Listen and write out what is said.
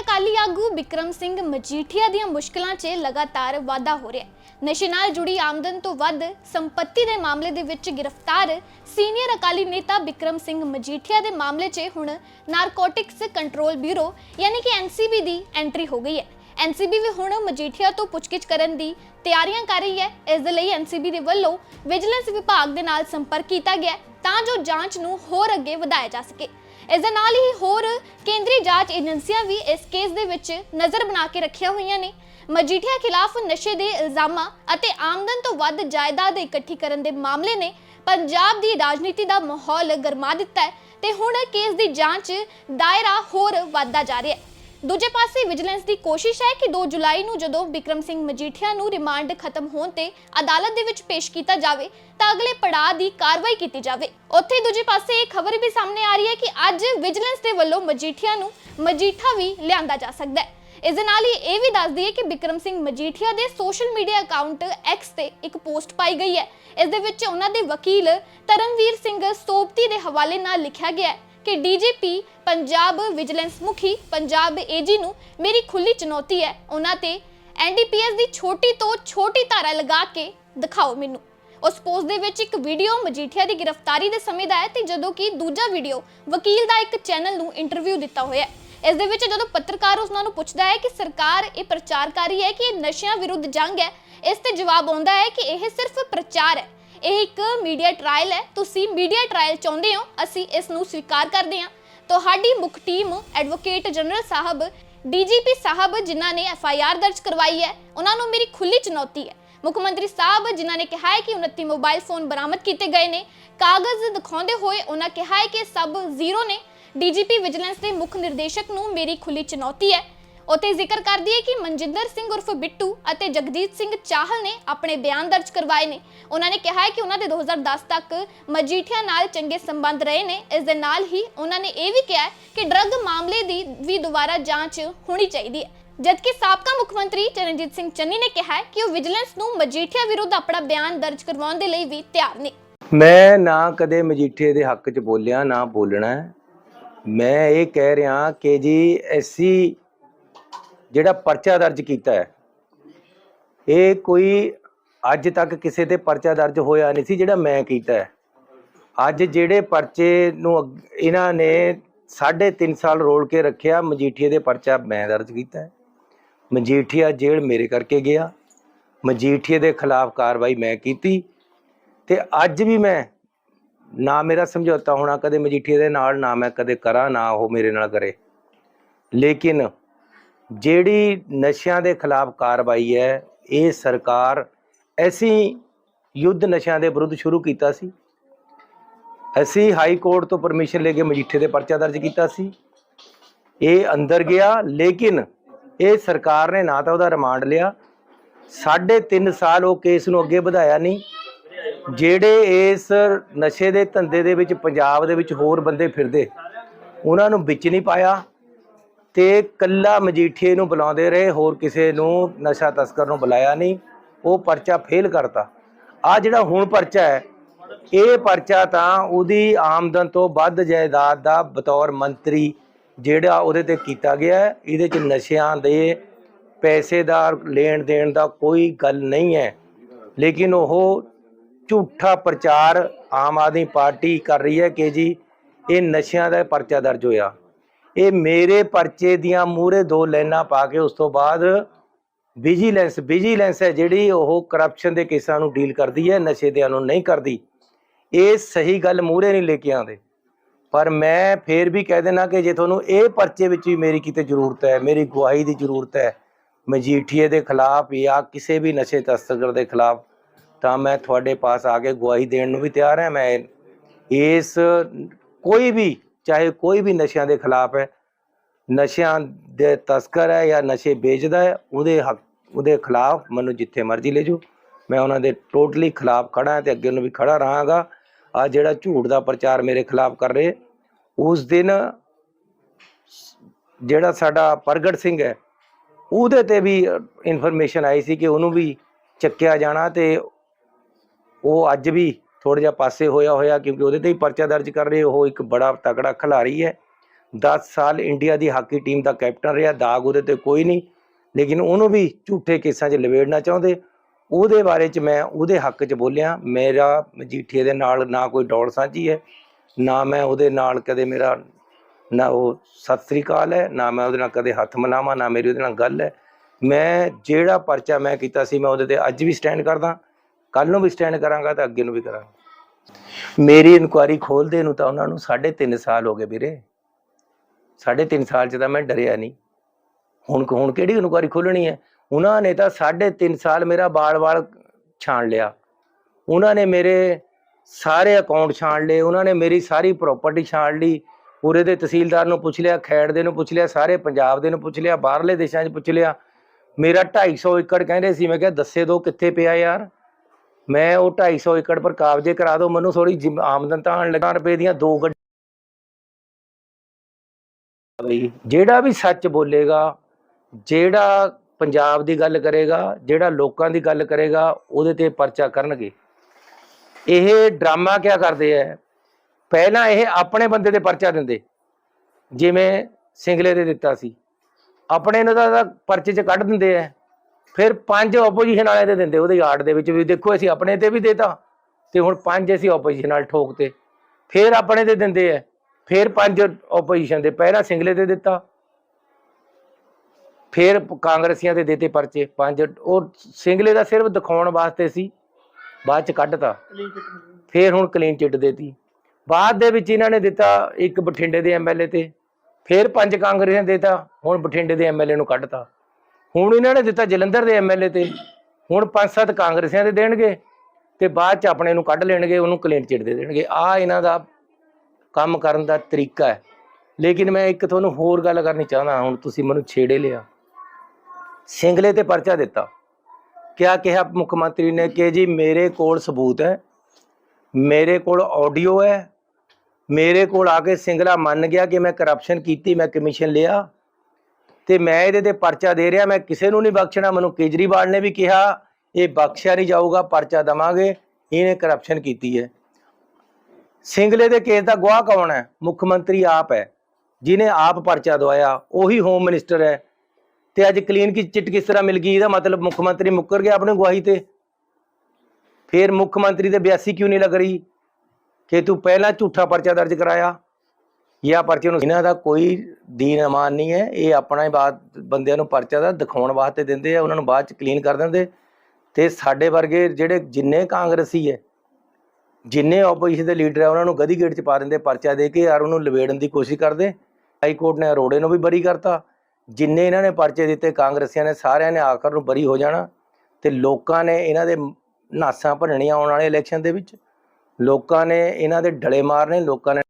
ਅਕਾਲੀ ਆਗੂ ਵਿਕਰਮ ਸਿੰਘ ਮਜੀਠੀਆ ਦੀਆਂ ਮੁਸ਼ਕਲਾਂ 'ਚ ਲਗਾਤਾਰ ਵਾਧਾ ਹੋ ਰਿਹਾ ਹੈ। ਨਸ਼ੇ ਨਾਲ ਜੁੜੀ ਆਮਦਨ ਤੋਂ ਵੱਧ ਸੰਪત્ਤੀ ਦੇ ਮਾਮਲੇ ਦੇ ਵਿੱਚ ਗ੍ਰਿਫਤਾਰ ਸੀਨੀਅਰ ਅਕਾਲੀ ਨੇਤਾ ਵਿਕਰਮ ਸਿੰਘ ਮਜੀਠੀਆ ਦੇ ਮਾਮਲੇ 'ਚ ਹੁਣ ਨਾਰਕੋਟਿਕਸ ਕੰਟਰੋਲ ਬਿਊਰੋ ਯਾਨੀ ਕਿ ਐਨਸੀਬੀ ਦੀ ਐਂਟਰੀ ਹੋ ਗਈ ਹੈ। ਐਨਸੀਬੀ ਵੀ ਹੁਣ ਮਜੀਠੀਆ ਤੋਂ ਪੁੱਛਗਿੱਛ ਕਰਨ ਦੀ ਤਿਆਰੀਆਂ ਕਰ ਰਹੀ ਹੈ। ਇਸ ਦੇ ਲਈ ਐਨਸੀਬੀ ਦੇ ਵੱਲੋਂ ਵਿਜੀਲੈਂਸ ਵਿਭਾਗ ਦੇ ਨਾਲ ਸੰਪਰਕ ਕੀਤਾ ਗਿਆ ਤਾਂ ਜੋ ਜਾਂਚ ਨੂੰ ਹੋਰ ਅੱਗੇ ਵਧਾਇਆ ਜਾ ਸਕੇ। ਇਸ ਦੇ ਨਾਲ ਹੀ ਹੋਰ ਕੇਂਦਰੀ ਜਾਂਚ ਏਜੰਸੀਆਂ ਵੀ ਇਸ ਕੇਸ ਦੇ ਵਿੱਚ ਨਜ਼ਰ ਬਣਾ ਕੇ ਰੱਖੀਆਂ ਹੋਈਆਂ ਨੇ। ਮਜੀਠੀਆ ਖਿਲਾਫ ਨਸ਼ੇ ਦੇ ਇਲਜ਼ਾਮਾਂ ਅਤੇ ਆਮਦਨ ਤੋਂ ਵੱਧ ਜਾਇਦਾਦ ਇਕੱਠੀ ਕਰਨ ਦੇ ਮਾਮਲੇ ਨੇ ਪੰਜਾਬ ਦੀ ਰਾਜਨੀਤੀ ਦਾ ਮਾਹੌਲ ਗਰਮਾ ਦਿੱਤਾ ਹੈ ਤੇ ਹੁਣ ਕੇਸ ਦੀ ਜਾਂਚ ਦਾਇਰਾ ਹੋਰ ਵਧਦਾ ਜਾ ਰਿਹਾ ਹੈ। ਦੂਜੇ ਪਾਸੇ ਵਿਜੀਲੈਂਸ ਦੀ ਕੋਸ਼ਿਸ਼ ਹੈ ਕਿ 2 ਜੁਲਾਈ ਨੂੰ ਜਦੋਂ ਵਿਕਰਮ ਸਿੰਘ ਮਜੀਠੀਆ ਨੂੰ ਰਿਮਾਂਡ ਖਤਮ ਹੋਣ ਤੇ ਅਦਾਲਤ ਦੇ ਵਿੱਚ ਪੇਸ਼ ਕੀਤਾ ਜਾਵੇ, ਤਾਂ ਅਗਲੇ ਪੜਾਅ ਦੀ ਕਾਰਵਾਈ ਕੀਤੀ ਜਾਵੇ। ਉੱਥੇ ਦੂਜੇ ਪਾਸੇ ਇਹ ਖਬਰ ਵੀ ਸਾਹਮਣੇ ਆ ਰਹੀ ਹੈ ਕਿ ਅੱਜ ਵਿਜੀਲੈਂਸ ਦੇ ਵੱਲੋਂ ਮਜੀਠੀਆ ਨੂੰ ਮਜੀਠਾ ਵੀ ਲਿਆਂਦਾ ਜਾ ਸਕਦਾ ਹੈ। ਇਸ ਦੇ ਨਾਲ ਹੀ ਇਹ ਵੀ ਦੱਸ ਦਈਏ ਕਿ ਬਿਕਰਮ ਸਿੰਘ ਮਜੀਠੀਆ ਦੇ ਸੋਸ਼ਲ ਮੀਡੀਆ ਅਕਾਊਂਟ X ਤੇ ਇੱਕ ਪੋਸਟ ਪਾਈ ਗਈ ਹੈ। ਇਸ ਦੇ ਵਿੱਚ ਉਹਨਾਂ ਦੇ ਵਕੀਲ ਤਰਨਵੀਰ ਸਿੰਘ ਸੋਪਤੀ ਦੇ ਹਵਾਲੇ ਨਾਲ ਲਿਖਿਆ ਗਿਆ ਹੈ ਕਿ ਡੀਜੀਪੀ ਪੰਜਾਬ ਵਿਜੀਲੈਂਸ ਮੁਖੀ ਪੰਜਾਬ ਏਜੀ ਨੂੰ ਮੇਰੀ ਖੁੱਲੀ ਚੁਣੌਤੀ ਹੈ। ਉਹਨਾਂ ਤੇ ਐਨਡੀਪੀਐਸ ਦੀ ਛੋਟੀ ਤੋਂ ਛੋਟੀ ਧਾਰਾ ਲਗਾ ਕੇ ਦਿਖਾਓ ਮੈਨੂੰ। ਉਸ ਪੋਸਟ ਦੇ ਵਿੱਚ ਇੱਕ ਵੀਡੀਓ ਮਜੀਠੀਆ ਦੀ ਗ੍ਰਿਫਤਾਰੀ ਦੇ ਸਮੇਂ ਦਾ ਹੈ ਤੇ ਜਦੋਂ ਕਿ ਦੂਜਾ ਵੀਡੀਓ ਵਕੀਲ ਦਾ ਇੱਕ ਚੈਨਲ ਨੂੰ ਇੰਟਰਵਿਊ ਦਿੱਤਾ ਹੋਇਆ ਹੈ। ਇਸ ਦੇ ਵਿੱਚ ਜਦੋਂ ਪੱਤਰਕਾਰ ਉਹਨਾਂ ਨੂੰ ਪੁੱਛਦਾ ਹੈ ਕਿ ਸਰਕਾਰ ਇਹ ਪ੍ਰਚਾਰ ਕਰ ਰਹੀ ਹੈ ਕਿ ਇਹ ਨਸ਼ਿਆਂ ਵਿਰੁੱਧ ਜੰਗ ਹੈ, ਇਸ ਤੇ ਜਵਾਬ ਆਉਂਦਾ ਹੈ ਕਿ ਇਹ ਸਿਰਫ ਪ੍ਰਚਾਰ ਹੈ। ਇਹ ਇੱਕ ਮੀਡੀਆ ਟ੍ਰਾਇਲ ਹੈ। ਤੁਸੀਂ ਮੀਡੀਆ ਟ੍ਰਾਇਲ ਚਾਹੁੰਦੇ ਹੋ, ਅਸੀਂ ਇਸ ਨੂੰ ਸਵੀਕਾਰ ਕਰਦੇ ਹਾਂ। ਤੁਹਾਡੀ ਮੁੱਖ ਟੀਮ ਐਡਵੋਕੇਟ ਜਨਰਲ ਸਾਹਿਬ ਡੀਜੀਪੀ ਸਾਹਿਬ, ਜਿਨ੍ਹਾਂ ਨੇ ਐਫ ਆਈ ਆਰ ਦਰਜ ਕਰਵਾਈ ਹੈ, ਉਹਨਾਂ ਨੂੰ ਮੇਰੀ ਖੁੱਲੀ ਚੁਣੌਤੀ ਹੈ। ਮੁੱਖ ਮੰਤਰੀ ਸਾਹਿਬ, ਜਿਨ੍ਹਾਂ ਨੇ ਕਿਹਾ ਹੈ ਕਿ 29 ਮੋਬਾਈਲ ਫੋਨ ਬਰਾਮਦ ਕੀਤੇ ਗਏ ਨੇ, ਕਾਗਜ਼ ਦਿਖਾਉਂਦੇ ਹੋਏ ਉਹਨਾਂ ਕਿਹਾ ਹੈ ਕਿ ਸਭ ਜ਼ੀਰੋ ਨੇ। ਡੀਜੀਪੀ ਵਿਜੀਲੈਂਸ ਦੇ ਮੁੱਖ ਨਿਰਦੇਸ਼ਕ ਨੂੰ ਮੇਰੀ ਖੁੱਲੀ ਚੁਣੌਤੀ ਹੈ। ਉਤੇ ਜ਼ਿਕਰ ਕਰਦੀ ਹੈ ਕਿ ਮਨਜਿੰਦਰ ਸਿੰਘ ਉਰਫ ਬਿੱਟੂ ਅਤੇ ਜਗਦੀਪ ਸਿੰਘ ਚਾਹਲ ਨੇ ਆਪਣੇ ਬਿਆਨ ਦਰਜ ਕਰਵਾਏ ਨੇ। ਉਹਨਾਂ ਨੇ ਕਿਹਾ ਹੈ ਕਿ ਉਹਨਾਂ ਦੇ 2010 ਤੱਕ ਮਜੀਠੀਆ ਨਾਲ ਚੰਗੇ ਸੰਬੰਧ ਰਹੇ ਨੇ। ਇਸ ਦੇ ਨਾਲ ਹੀ ਉਹਨਾਂ ਨੇ ਇਹ ਵੀ ਕਿਹਾ ਕਿ ਡਰੱਗ ਮਾਮਲੇ ਦੀ ਵੀ ਦੁਬਾਰਾ ਜਾਂਚ ਹੋਣੀ ਚਾਹੀਦੀ ਹੈ। ਜਦਕਿ ਸਾਬਕਾ ਮੁੱਖ ਮੰਤਰੀ ਚਰਨਜੀਤ ਸਿੰਘ ਚੰਨੀ ਨੇ ਕਿਹਾ ਕਿ ਉਹ ਵਿਜੀਲੈਂਸ ਨੂੰ ਮਜੀਠੀਆ ਵਿਰੁੱਧ ਆਪਣਾ ਬਿਆਨ ਦਰਜ ਕਰਵਾਉਣ ਦੇ ਲਈ ਵੀ ਤਿਆਰ ਨੇ। ਮੈਂ ਨਾ ਕਦੇ ਮਜੀਠੇ ਦੇ ਹੱਕ 'ਚ ਬੋਲਿਆ, ਨਾ ਬੋਲਣਾ। ਮੈਂ ਇਹ ਕਹਿ ਰਿਹਾ ਕਿ ਜੀ ਐਸੀ ਜਿਹੜਾ ਪਰਚਾ ਦਰਜ ਕੀਤਾ ਹੈ, ਇਹ ਕੋਈ ਅੱਜ ਤੱਕ ਕਿਸੇ ਤੇ ਪਰਚਾ ਦਰਜ ਹੋਇਆ ਨਹੀਂ ਸੀ ਜਿਹੜਾ ਮੈਂ ਕੀਤਾ ਹੈ। ਅੱਜ ਜਿਹੜੇ ਪਰਚੇ ਨੂੰ ਅੱਗ- ਇਹਨਾਂ ਨੇ 3.5 ਸਾਲ ਰੋਲ ਕੇ ਰੱਖਿਆ, ਮਜੀਠੀਏ ਦੇ ਪਰਚਾ ਮੈਂ ਦਰਜ ਕੀਤਾ ਹੈ। ਮਜੀਠੀਆ ਜੇਲ੍ਹ ਮੇਰੇ ਕਰਕੇ ਗਿਆ, ਮਜੀਠੀਏ ਦੇ ਖਿਲਾਫ ਕਾਰਵਾਈ ਮੈਂ ਕੀਤੀ ਤੇ ਅੱਜ ਵੀ ਮੈਂ ਨਾ ਮੇਰਾ ਸਮਝੌਤਾ ਹੋਣਾ ਕਦੇ ਮਜੀਠੀਏ ਦੇ ਨਾਲ, ਨਾ ਮੈਂ ਕਦੇ ਕਰਾਂ, ਨਾ ਉਹ ਮੇਰੇ ਨਾਲ ਕਰੇ। ਲੇਕਿਨ ਜਿਹੜੀ ਨਸ਼ਿਆਂ ਦੇ ਖਿਲਾਫ ਕਾਰਵਾਈ ਹੈ, ਇਹ ਸਰਕਾਰ ਐਸੀ ਯੁੱਧ ਨਸ਼ਿਆਂ ਦੇ ਵਿਰੁੱਧ ਸ਼ੁਰੂ ਕੀਤਾ ਸੀ। ਅਸੀਂ ਹਾਈ ਕੋਰਟ ਤੋਂ ਪਰਮਿਸ਼ਨ ਲੈ ਕੇ ਮਜੀਠੇ ਦੇ ਪਰਚਾ ਦਰਜ ਕੀਤਾ ਸੀ। ਇਹ ਅੰਦਰ ਗਿਆ, ਲੇਕਿਨ ਇਹ ਸਰਕਾਰ ਨੇ ਨਾ ਤਾਂ ਉਹਦਾ ਰਿਮਾਂਡ ਲਿਆ। ਸਾਢੇ ਤਿੰਨ ਸਾਲ ਉਹ ਕੇਸ ਨੂੰ ਅੱਗੇ ਵਧਾਇਆ ਨਹੀਂ। ਜਿਹੜੇ ਇਸ ਨਸ਼ੇ ਦੇ ਧੰਦੇ ਦੇ ਵਿੱਚ, ਪੰਜਾਬ ਦੇ ਵਿੱਚ ਹੋਰ ਬੰਦੇ ਫਿਰਦੇ, ਉਹਨਾਂ ਨੂੰ ਵਿੱਚ ਨਹੀਂ ਪਾਇਆ। ਤੇ ਕੱਲਾ ਮਜੀਠੀਏ ਨੂੰ ਬੁਲਾਉਂਦੇ ਰਹੇ, ਹੋਰ ਕਿਸੇ ਨੂੰ ਨਸ਼ਾ ਤਸਕਰ ਨੂੰ ਬੁਲਾਇਆ ਨਹੀਂ। ਉਹ ਪਰਚਾ ਫੇਲ ਕਰਤਾ। ਆ ਜਿਹੜਾ ਹੁਣ ਪਰਚਾ ਹੈ, ਇਹ ਪਰਚਾ ਤਾਂ ਉਹਦੀ ਆਮਦਨ ਤੋਂ ਵੱਧ ਜਾਇਦਾਦ ਦਾ ਬਤੌਰ ਮੰਤਰੀ ਜਿਹੜਾ ਉਹਦੇ ਤੇ ਕੀਤਾ ਗਿਆ ਇਹਦੇ ਚ ਨਸ਼ਿਆਂ ਦੇ ਪੈਸੇ ਦਾ ਲੈਣ ਦੇਣ ਦਾ ਕੋਈ ਗੱਲ ਨਹੀਂ ਹੈ। ਲੇਕਿਨ ਉਹ ਝੂਠਾ ਪ੍ਰਚਾਰ ਆਮ ਆਦਮੀ ਪਾਰਟੀ ਕਰ ਰਹੀ ਹੈ ਕਿ ਜੀ, ਇਹ ਨਸ਼ਿਆਂ ਦਾ ਪਰਚਾ ਦਰਜ ਹੋਇਆ। ਇਹ ਮੇਰੇ ਪਰਚੇ ਦੀਆਂ ਮੂਹਰੇ ਦੋ ਲਾਈਨਾਂ ਪਾ ਕੇ ਉਸ ਤੋਂ ਬਾਅਦ ਵਿਜੀਲੈਂਸ ਵਿਜੀਲੈਂਸ ਹੈ ਜਿਹੜੀ ਉਹ ਕਰਪਸ਼ਨ ਦੇ ਕੇਸਾਂ ਨੂੰ ਡੀਲ ਕਰਦੀ ਹੈ, ਨਸ਼ੇ ਦਿਆਂ ਨੂੰ ਨਹੀਂ ਕਰਦੀ। ਇਹ ਸਹੀ ਗੱਲ ਮੂਹਰੇ ਨਹੀਂ ਲੈ ਕੇ ਆਉਂਦੇ। ਪਰ ਮੈਂ ਫੇਰ ਵੀ ਕਹਿ ਦੇਣਾ ਕਿ ਜੇ ਤੁਹਾਨੂੰ ਇਹ ਪਰਚੇ ਵਿੱਚ ਵੀ ਮੇਰੀ ਕਿਤੇ ਜ਼ਰੂਰਤ ਹੈ, ਮੇਰੀ ਗਵਾਹੀ ਦੀ ਜ਼ਰੂਰਤ ਹੈ, ਮਜੀਠੀਏ ਦੇ ਖਿਲਾਫ ਜਾਂ ਕਿਸੇ ਵੀ ਨਸ਼ੇ ਤਸਕਰ ਦੇ ਖਿਲਾਫ, ਤਾਂ ਮੈਂ ਤੁਹਾਡੇ ਪਾਸ ਆ ਕੇ ਗਵਾਹੀ ਦੇਣ ਨੂੰ ਵੀ ਤਿਆਰ ਹਾਂ। ਮੈਂ ਇਸ ਕੋਈ ਵੀ ਚਾਹੇ ਕੋਈ ਵੀ ਨਸ਼ਿਆਂ ਦੇ ਖਿਲਾਫ ਹੈ, ਨਸ਼ਿਆਂ ਦੇ ਤਸਕਰ ਹੈ ਜਾਂ ਨਸ਼ੇ ਵੇਚਦਾ ਹੈ, ਉਹਦੇ ਹੱਕ, ਉਹਦੇ ਖਿਲਾਫ ਮੈਨੂੰ ਜਿੱਥੇ ਮਰਜ਼ੀ ਲੈ ਜਾਓ। ਮੈਂ ਉਹਨਾਂ ਦੇ ਟੋਟਲੀ ਖਿਲਾਫ ਖੜਾ ਹਾਂ ਤੇ ਅੱਗੇ ਨੂੰ ਵੀ ਖੜਾ ਰਹਾਂਗਾ। ਆ ਜਿਹੜਾ ਝੂਠ ਦਾ ਪ੍ਰਚਾਰ ਮੇਰੇ ਖਿਲਾਫ ਕਰ ਰਹੇ, ਉਸ ਦਿਨ ਜਿਹੜਾ ਸਾਡਾ ਪ੍ਰਗਟ ਸਿੰਘ ਹੈ, ਉਹਦੇ ਤੇ ਵੀ ਇਨਫੋਰਮੇਸ਼ਨ ਆਈ ਸੀ ਕਿ ਉਹਨੂੰ ਵੀ ਚੱਕਿਆ ਜਾਣਾ ਤੇ ਉਹ ਅੱਜ ਵੀ ਥੋੜਾ ਜਿਹਾ ਪਾਸੇ ਹੋਇਆ ਹੋਇਆ ਕਿਉਂਕਿ ਉਹਦੇ ਤੇ ਹੀ ਪਰਚਾ ਦਰਜ ਕਰ ਰਹੇ, ਉਹ ਇੱਕ ਬੜਾ ਤਕੜਾ ਖਿਡਾਰੀ ਹੈ। 10 ਸਾਲ ਇੰਡੀਆ ਦੀ ਹਾਕੀ ਟੀਮ ਦਾ ਕੈਪਟਨ ਰਿਹਾ, ਦਾਗ ਉਹਦੇ ਤੇ ਕੋਈ ਨਹੀਂ। ਲੇਕਿਨ ਉਹਨੂੰ ਵੀ ਝੂਠੇ ਕੇਸਾਂ 'ਚ ਲਵੇੜਨਾ ਚਾਹੁੰਦੇ। ਉਹਦੇ ਬਾਰੇ 'ਚ ਮੈਂ ਉਹਦੇ ਹੱਕ 'ਚ ਬੋਲਿਆ, ਮੇਰਾ ਮਜੀਠੀਏ ਦੇ ਨਾਲ ਨਾ ਕੋਈ ਡੌੜ ਸਾਂਝੀ ਹੈ, ਨਾ ਮੈਂ ਉਹਦੇ ਨਾਲ ਕਦੇ ਮੇਰਾ, ਨਾ ਉਹ ਸਤਿ ਸ੍ਰੀ ਅਕਾਲ ਹੈ, ਨਾ ਮੈਂ ਉਹਦੇ ਨਾਲ ਕਦੇ ਹੱਥ ਮਿਲਾਵਾਂ ਨਾ ਮੇਰੀ ਉਹਦੇ ਨਾਲ ਗੱਲ ਹੈ। ਮੈਂ ਜਿਹੜਾ ਪਰਚਾ ਮੈਂ ਕੀਤਾ ਸੀ, ਮੈਂ ਉਹਦੇ ਤੇ ਅੱਜ ਵੀ ਸਟੈਂਡ ਕਰਦਾ। ਕੱਲ ਨੂੰ ਵੀ ਸਟੈਂਡ ਕਰਾਂਗਾ ਤਾਂ ਅੱਗੇ ਨੂੰ ਵੀ ਕਰਾਂਗਾ। ਮੇਰੀ ਇਨਕੁਆਰੀ ਖੋਲਦੇ ਨੂੰ ਤਾਂ ਉਹਨਾਂ ਨੂੰ 3.5 ਸਾਲ ਹੋ ਗਏ ਵੀਰੇ। 3.5 ਸਾਲ ਚ ਤਾਂ ਮੈਂ ਡਰਿਆ ਨਹੀਂ। ਹੁਣ ਹੁਣ ਕਿਹੜੀ ਇਨਕੁਆਰੀ ਖੋਲਣੀ ਹੈ? ਉਹਨਾਂ ਨੇ ਤਾਂ 3.5 ਸਾਲ ਮੇਰਾ ਬਾਲ-ਬਾਲ ਛਾਣ ਲਿਆ। ਉਹਨਾਂ ਨੇ ਮੇਰੇ ਸਾਰੇ ਅਕਾਊਂਟ ਛਾਣ ਲਏ, ਉਹਨਾਂ ਨੇ ਮੇਰੀ ਸਾਰੀ ਪ੍ਰਾਪਰਟੀ ਛਾਣ ਲਈ। ਪੂਰੇ ਦੇ ਤਹਿਸੀਲਦਾਰ ਨੂੰ ਪੁੱਛ ਲਿਆ, ਖੈੜ ਦੇ ਨੂੰ ਪੁੱਛ ਲਿਆ, ਸਾਰੇ ਪੰਜਾਬ ਦੇ ਨੂੰ ਪੁੱਛ ਲਿਆ, ਬਾਹਰਲੇ ਦੇਸ਼ਾਂ 'ਚ ਪੁੱਛ ਲਿਆ। ਮੇਰਾ 250 ਏਕੜ ਕਹਿੰਦੇ ਸੀ, ਮੈਂ ਕਿਹਾ ਦੱਸੇ ਦੋ ਕਿੱਥੇ ਪਿਆ ਯਾਰ? ਮੈਂ ਉਹ 250 ਏਕੜ ਪਰ ਕਾਬਜ਼ੇ ਕਰਾ ਦਿਓ, ਮੈਨੂੰ ਥੋੜੀ ਆਮਦਨ ਤਾਂ ਆਉਣ ਲੱਗਾ, ਰੁਪਏ ਦੀਆਂ ਦੋ ਗੱਡੀ ਜਿਹੜਾ ਵੀ ਸੱਚ ਬੋਲੇਗਾ, ਜਿਹੜਾ ਪੰਜਾਬ ਦੀ ਗੱਲ ਕਰੇਗਾ, ਜਿਹੜਾ ਲੋਕਾਂ ਦੀ ਗੱਲ ਕਰੇਗਾ, ਉਹਦੇ ਤੇ ਪਰਚਾ ਕਰਨਗੇ। ਇਹ ਡਰਾਮਾ ਕਿਆ ਕਰਦੇ ਐ? ਪਹਿਲਾਂ ਇਹ ਆਪਣੇ ਬੰਦੇ ਤੇ ਪਰਚਾ ਦਿੰਦੇ, ਜਿਵੇਂ ਸਿੰਗਲੇ ਦੇ ਦਿੱਤਾ ਸੀ। ਆਪਣੇ ਨੂੰ ਤਾਂ ਤਾਂ ਪਰਚੇ 'ਚ ਕੱਢ ਦਿੰਦੇ ਐ। ਫਿਰ ਪੰਜ ਆਪੋਜੀਸ਼ਨ ਵਾਲੇ ਦੇ ਦਿੰਦੇ ਉਹਦੇ ਆਰਟ ਦੇ ਵਿੱਚ ਵੀ ਦੇਖੋ ਅਸੀਂ ਆਪਣੇ ਤੇ ਵੀ ਦੇਤਾ ਤੇ ਹੁਣ ਪੰਜ ਅਸੀਂ ਆਪੋਜੀਸ਼ਨ ਨਾਲ ਠੋਕਤੇ ਫਿਰ ਆਪਣੇ ਤੇ ਦਿੰਦੇ ਐ ਫਿਰ ਪੰਜ ਆਪੋਜੀਸ਼ਨ ਦੇ ਪਹਿਲਾਂ ਸਿੰਗਲੇ ਤੇ ਦਿੱਤਾ। ਫਿਰ ਕਾਂਗਰਸੀਆਂ ਦੇ ਦਿੱਤੇ ਪਰਚੇ। ਪੰਜ ਉਹ ਸਿੰਗਲੇ ਦਾ ਸਿਰਫ ਦਿਖਾਉਣ ਵਾਸਤੇ ਸੀ। ਬਾਅਦ ਚ ਕੱਢਤਾ। ਫਿਰ ਹੁਣ ਕਲੀਨ ਚਿੱਟ ਦੇਤੀ। ਬਾਅਦ ਦੇ ਵਿੱਚ ਇਹਨਾਂ ਨੇ ਦਿੱਤਾ ਇੱਕ ਬਠਿੰਡੇ ਦੇ ਐਮਐਲਏ ਤੇ। ਫਿਰ ਪੰਜ ਕਾਂਗਰਸੀਆਂ ਦਿੱਤਾ। ਹੁਣ ਬਠਿੰਡੇ ਦੇ ਐਮਐਲਏ ਨੂੰ ਕੱਢਤਾ। ਹੁਣ ਇਹਨਾਂ ਨੇ ਦਿੱਤਾ ਜਲੰਧਰ ਦੇ ਐਮਐਲਏ ਤੇ। ਹੁਣ ਪੰਜ ਸੱਤ ਕਾਂਗਰਸੀਆਂ ਦੇ ਦੇਣਗੇ ਤੇ ਬਾਅਦ ਚ ਆਪਣੇ ਨੂੰ ਕੱਢ ਲੈਣਗੇ, ਉਹਨੂੰ ਕਲੀਨ ਚਿੜ ਦੇ ਦੇਣਗੇ। ਆ ਇਹਨਾਂ ਦਾ ਕੰਮ ਕਰਨ ਦਾ ਤਰੀਕਾ ਹੈ। ਲੇਕਿਨ ਮੈਂ ਇੱਕ ਤੁਹਾਨੂੰ ਹੋਰ ਗੱਲ ਕਰਨੀ ਚਾਹੁੰਦਾ ਹੁਣ ਤੁਸੀਂ ਮੈਨੂੰ ਛੇੜੇ ਲਿਆ। ਸਿੰਗਲੇ ਤੇ ਪਰਚਾ ਦਿੱਤਾ। ਕਿਆ ਕਿਹਾ ਮੁੱਖ ਮੰਤਰੀ ਨੇ ਕਿ ਜੀ ਮੇਰੇ ਕੋਲ ਸਬੂਤ ਹੈ, ਮੇਰੇ ਕੋਲ ਆਡੀਓ ਹੈ, ਮੇਰੇ ਕੋਲ ਆ ਕੇ ਸਿੰਗਲਾ ਮੰਨ ਗਿਆ ਕਿ ਮੈਂ ਕਰਪਸ਼ਨ ਕੀਤੀ, ਮੈਂ ਕਮਿਸ਼ਨ ਲਿਆ। ਤੇ ਮੈਂ ਇਹਦੇ ਤੇ ਪਰਚਾ ਦੇ ਰਿਹਾ, ਮੈਂ ਕਿਸੇ ਨੂੰ ਨਹੀਂ ਬਖਸ਼ਣਾ। ਮੈਨੂੰ ਕੇਜਰੀਵਾਲ ਨੇ ਵੀ ਕਿਹਾ, ਇਹ ਬਖਸ਼ਿਆ ਨਹੀਂ ਜਾਊਗਾ, ਪਰਚਾ ਦਵਾਂਗੇ। ਇਹਨੇ ਕਰਪਸ਼ਨ ਕੀਤੀ ਹੈ। ਸਿੰਗਲੇ ਦੇ ਕੇਸ ਦਾ ਗਵਾਹ ਕੌਣ ਹੈ? ਮੁੱਖ ਮੰਤਰੀ ਆਪ ਹੈ। ਜਿਨੇ ਆਪ ਪਰਚਾ ਦਵਾਇਆ, ਉਹੀ ਹੋਮ ਮਿਨਿਸਟਰ ਹੈ। ਤੇ ਅੱਜ ਕਲੀਨ ਕੀ ਚਿੱਟ ਕਿਸ ਤਰ੍ਹਾਂ ਮਿਲ ਗਈ? ਇਹਦਾ ਮਤਲਬ ਮੁੱਖ ਮੰਤਰੀ ਮੁੱਕਰ ਗਿਆ ਆਪਣੀ ਗਵਾਹੀ ਤੇ। ਫਿਰ ਮੁੱਖ ਮੰਤਰੀ ਦੇ 82 ਕਿਉਂ ਨਹੀਂ ਲੱਗ ਰਹੀ? ਕਿ ਤੂੰ ਪਹਿਲਾਂ ਝੂਠਾ ਪਰਚਾ ਦਰਜ ਕਰਾਇਆ। ਜਾਂ ਪਰਚੇ ਨੂੰ ਇਹਨਾਂ ਦਾ ਕੋਈ ਦੀਨ ਅਮਾਨ ਨਹੀਂ ਹੈ, ਇਹ ਆਪਣਾ ਹੀ ਬਾਤ ਬੰਦਿਆਂ ਨੂੰ ਪਰਚਾ ਦਾ ਦਿਖਾਉਣ ਵਾਸਤੇ ਦਿੰਦੇ ਆ, ਉਹਨਾਂ ਨੂੰ ਬਾਅਦ ਚ ਕਲੀਨ ਕਰ ਦਿੰਦੇ। ਤੇ ਸਾਡੇ ਵਰਗੇ ਜਿਹੜੇ ਜਿੰਨੇ ਕਾਂਗਰਸੀ ਹੈ, ਜਿੰਨੇ ਆਪੋਜੀਸ਼ਨ ਦੇ ਲੀਡਰ ਹੈ ਉਹਨਾਂ ਨੂੰ ਗਦੀ ਗੇਟ ਚ ਪਾ ਦਿੰਦੇ, ਪਰਚਾ ਦੇ ਕੇ ਯਾਰ ਉਹਨੂੰ ਲਵੇੜਨ ਦੀ ਕੋਸ਼ਿਸ਼ ਕਰਦੇ। ਹਾਈ ਕੋਰਟ ਨੇ ਅਰੋੜੇ ਨੂੰ ਵੀ ਬਰੀ ਕਰਤਾ। ਜਿੰਨੇ ਇਹਨਾਂ ਨੇ ਪਰਚੇ ਦਿੱਤੇ, ਕਾਂਗਰਸੀਆਂ ਨੇ ਸਾਰਿਆਂ ਨੇ ਆਖਰ ਨੂੰ ਬਰੀ ਹੋ ਜਾਣਾ। ਤੇ ਲੋਕਾਂ ਨੇ ਇਹਨਾਂ ਦੇ ਨਾਸਾਂ ਭੰਨਣੀਆਂ ਆਉਣ ਵਾਲੇ ਇਲੈਕਸ਼ਨ ਦੇ ਵਿੱਚ। ਲੋਕਾਂ ਨੇ ਇਹਨਾਂ ਦੇ ਡਲੇ ਮਾਰਨੇ, ਲੋਕਾਂ ਨੇ